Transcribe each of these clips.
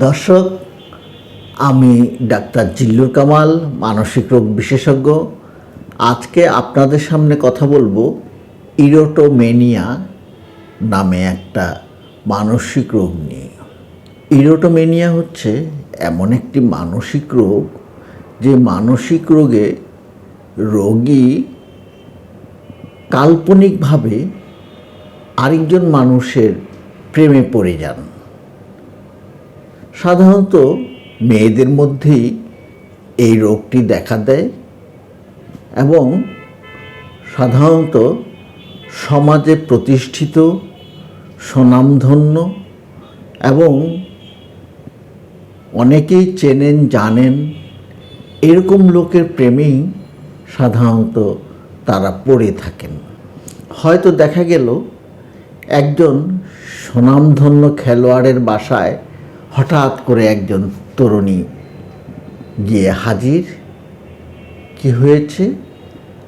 দর্শক, আমি ডাক্তার জিল্লুর কামাল, মানসিক রোগ বিশেষজ্ঞ। আজকে আপনাদের সামনে কথা বলব ইরোটোমেনিয়া নামে একটা মানসিক রোগ নিয়ে। ইরোটোমেনিয়া হচ্ছে এমন একটি মানসিক রোগ, যে মানসিক রোগে রোগী কাল্পনিকভাবে আরেকজন মানুষের প্রেমে পড়ে যান। সাধারণত মেয়েদের মধ্যেই এই রোগটি দেখা দেয় এবং সাধারণত সমাজে প্রতিষ্ঠিত স্বনামধন্য এবং অনেকেই চেনেন, জানেন এরকম লোকের প্রেমেই সাধারণত তারা পড়ে থাকেন। হয়তো দেখা গেল একজন স্বনামধন্য খেলোয়াড়ের বাসায় হঠাৎ করে একজন তরুণী গিয়ে হাজির। কি হয়েছে?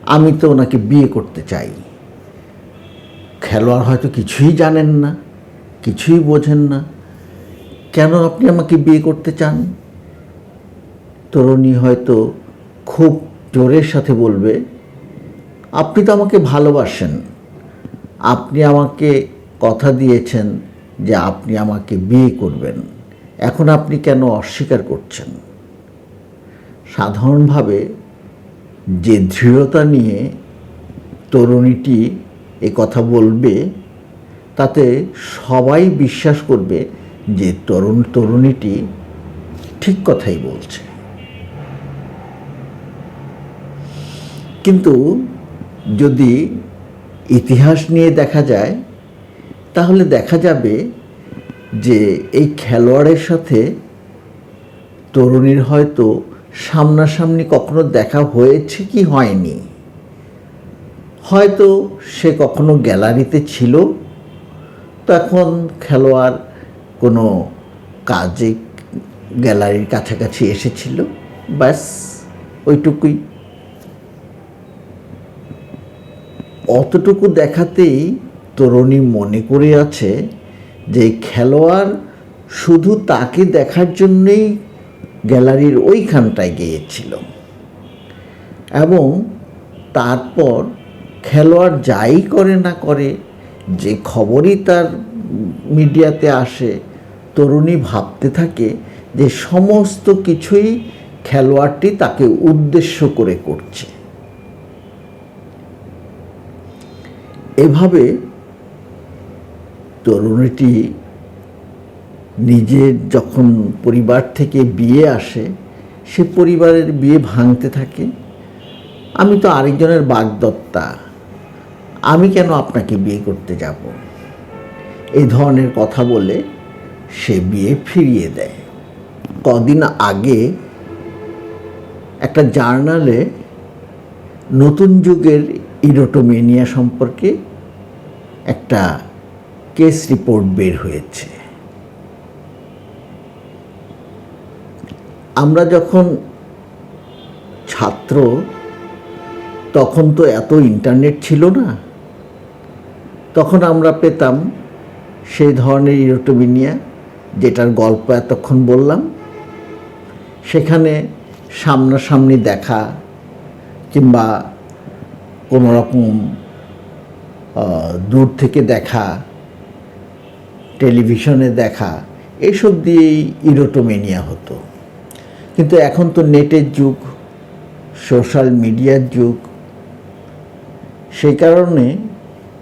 আমি তো ওনাকে বিয়ে করতে চাই। খেলোয়াড় হয়তো কিছুই জানেন না, কিছুই বোঝেন না। কেন আপনি আমাকে বিয়ে করতে চান? তরুণী হয়তো খুব জোরের সাথে বলবে, আপনি তো আমাকে ভালোবাসেন। আপনি আমাকে কথা দিয়েছেন যে আপনি আমাকে বিয়ে করবেন। এখন আপনি কেন অস্বীকার করছেন? সাধারণভাবে যে দৃঢ়তা নিয়ে তরুণীটি এ কথা বলবে, তাতে সবাই বিশ্বাস করবে যে তরুণ তরুণীটি ঠিক কথাই বলছে। কিন্তু যদি ইতিহাস নিয়ে দেখা যায়, তাহলে দেখা যাবে যে এই খেলোয়াড়ের সাথে তরুণীর হয়তো সামনাসামনি কখনো দেখা হয়েছে কি হয়নি। হয়তো সে কখনো গ্যালারিতে ছিল তখন খেলোয়াড় কোনো কাজে গ্যালারির কাছাকাছি এসেছিল, ব্যাস, ওইটুকুই। অতটুকু দেখাতেই তরুণী মনে করে আছে যে খেলোয়াড় শুধু তাকে দেখার জন্যই গ্যালারির ওইখানটায় গিয়েছিল। এবং তারপর খেলোয়াড় যাই করে না করে যে খবরই তার মিডিয়াতে আসে, তরুণী ভাবতে থাকে যে সমস্ত কিছুই খেলোয়াড়টি তাকে উদ্দেশ্য করে করছে। এভাবে তরুণীটি নিজের যখন পরিবার থেকে বিয়ে আসে, সে পরিবারের বিয়ে ভাঙতে থাকে। আমি তো আরেকজনের বাগদত্তা। আমি কেন আপনাকে বিয়ে করতে যাব? এই ধরনের কথা বলে সে বিয়ে ফিরিয়ে দেয়। কদিন আগে একটা জার্নালে নতুন যুগের ইরোটোমেনিয়া সম্পর্কে একটা কেস রিপোর্ট বের হয়েছে। আমরা যখন ছাত্র, তখন তো এত ইন্টারনেট ছিল না। তখন আমরা পেতাম সেই ধরনের ইরোটোমিনিয়া যেটার গল্প এতক্ষণ বললাম। সেখানে সামনাসামনি দেখা কিংবা কোনো রকম দূর থেকে দেখা টেলিভিশনে দেখা, এসব দিয়েই ইরোটোমেনিয়া হতো। কিন্তু এখন তো নেটের যুগ, সোশ্যাল মিডিয়ার যুগ। সেই কারণে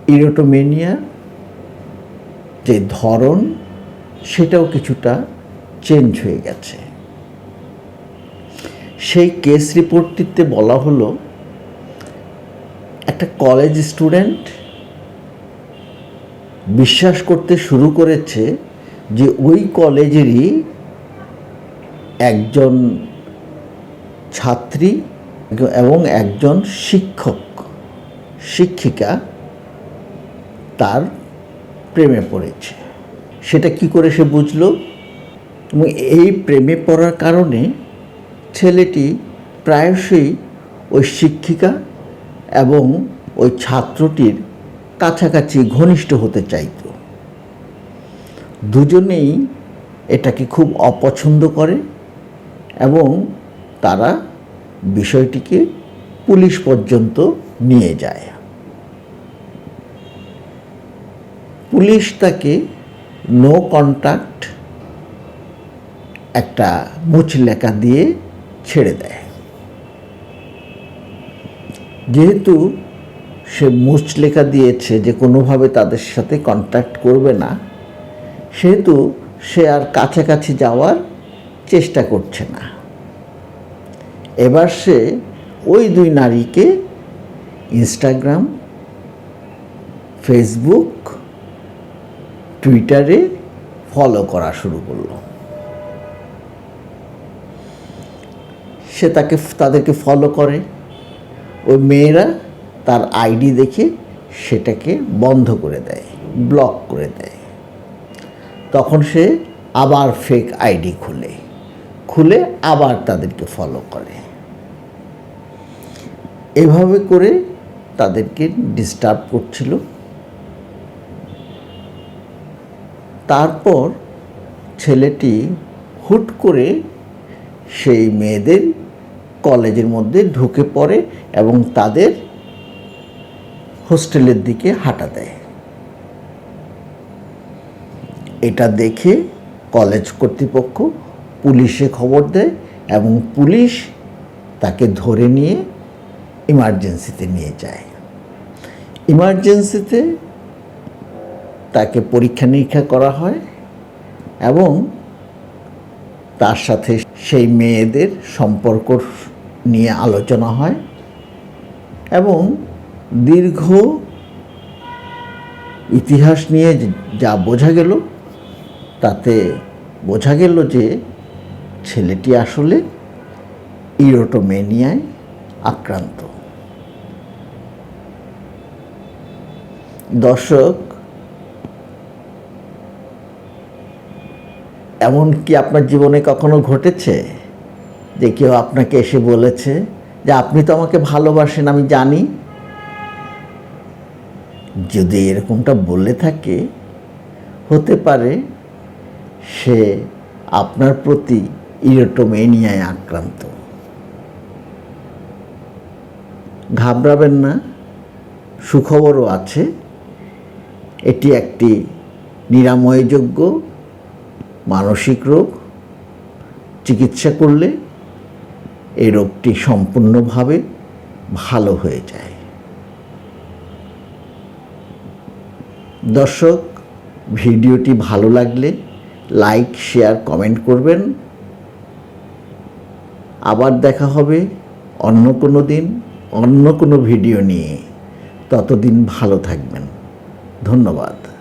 ইরোটোমেনিয়া যে ধরন, সেটাও কিছুটা চেঞ্জ হয়ে গেছে। সেই কেস রিপোর্টটিতে বলা হলো, একটা কলেজ স্টুডেন্ট বিশ্বাস করতে শুরু করেছে যে ওই কলেজেরই একজন ছাত্রী এবং একজন শিক্ষক, শিক্ষিকা তার প্রেমে পড়েছে। সেটা কি করে সে বুঝলো? এবং এই প্রেমে পড়ার কারণে ছেলেটি প্রায়শই ওই শিক্ষিকা এবং ওই ছাত্রটির কাছাকাছি ঘনিষ্ঠ হতে চাইত। দুজনেই এটাকে খুব অপছন্দ করে এবং তারা বিষয়টিকে পুলিশ পর্যন্ত নিয়ে যায়। পুলিশ তাকে নো কন্ট্যাক্ট একটা মুচলেখা দিয়ে ছেড়ে দেয়। যেহেতু সে মুচলেখা দিয়েছে যে কোনোভাবে তাদের সাথে কন্ট্যাক্ট করবে না। সেহেতু সে আর কাছাকাছি যাওয়ার চেষ্টা করছে না। এবার সে ওই দুই নারীকে ইনস্টাগ্রাম ফেসবুক টুইটারে ফলো করা শুরু করল। সে তাকে, তাদেরকে ফলো করে। ওই মেয়েরা তার আইডি দেখে সেটাকে বন্ধ করে দেয় ব্লক করে দেয়। তখন সে আবার ফেক আইডি খুলে খুলে আবার তাদেরকে ফলো করে। এভাবে করে তাদেরকে ডিস্টার্ব করছিল। তারপর ছেলেটি হুট করে সেই মেয়েদের কলেজের মধ্যে ঢুকে পড়ে এবং তাদের হোস্টেলের দিকে হাঁটা দেয়। এটা দেখে কলেজ কর্তৃপক্ষ পুলিশে খবর দেয় এবং পুলিশ তাকে ধরে নিয়ে ইমার্জেন্সিতে নিয়ে যায়। ইমার্জেন্সিতে তাকে পরীক্ষা নিরীক্ষা করা হয় এবং তার সাথে সেই মেয়েদের সম্পর্ক নিয়ে আলোচনা হয় এবং দীর্ঘ ইতিহাস নিয়ে যা বোঝা গেল, তাতে বোঝা গেল যে ছেলেটি আসলে ইরোটোমেনিয়ায় আক্রান্ত। দর্শক, এমন কি আপনার জীবনে কখনো ঘটেছে যে কেউ আপনাকে এসে বলেছে যে, আপনি তো আমাকে ভালোবাসেন, আমি জানি যদি এরকমটা বলে থাকে, হতে পারে সে আপনার প্রতি ইরোটোমেনিয়ায় আক্রান্ত। ঘাবড়াবেন না, সুখবরও আছে। এটি একটি নিরাময়যোগ্য মানসিক রোগ। চিকিৎসা করলে এই রোগটি সম্পূর্ণভাবে ভালো হয়ে যায়। দর্শক, ভিডিওটি ভালো লাগলে লাইক, শেয়ার, কমেন্ট করবেন। আবার দেখা হবে অন্য কোনো দিন, অন্য কোনো ভিডিও নিয়ে। ততদিন ভালো থাকবেন। ধন্যবাদ।